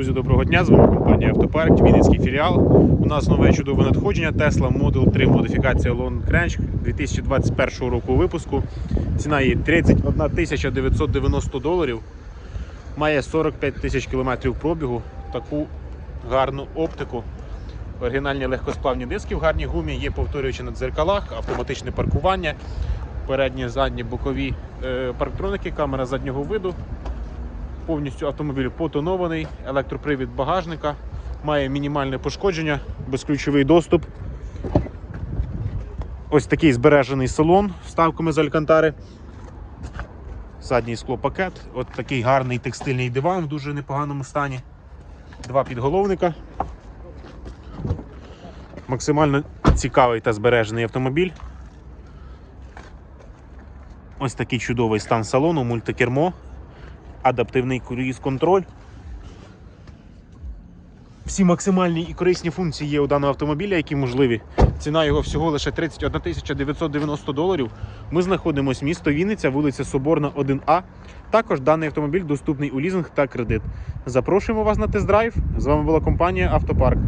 Друзі, доброго дня! З вами компанія Автопарк, Вінницький філіал. У нас нове чудове надходження Tesla Model 3 модифікація Long Range 2021 року випуску. Ціна її 31 990 доларів. Має 45 тисяч кілометрів пробігу. Таку гарну оптику. Оригінальні легкосплавні диски в гарній гумі, є повторюючі на дзеркалах, автоматичне паркування, передні, задні, бокові е, парктроники, камера заднього виду. Повністю автомобіль потонований, електропривід багажника, має мінімальне пошкодження, безключовий доступ. Ось такий збережений салон вставками з алькантари. Задній склопакет, от такий гарний текстильний диван в дуже непоганому стані. Два підголовника. Максимально цікавий та збережений автомобіль. Ось такий чудовий стан салону, мультикермо адаптивний круїз-контроль. Всі максимальні і корисні функції є у даного автомобіля, які можливі. Ціна його всього лише 31 990 доларів. Ми знаходимося місто Вінниця, вулиця Соборна, 1А. Також даний автомобіль доступний у лізинг та кредит. Запрошуємо вас на тест-драйв. З вами була компанія Автопарк.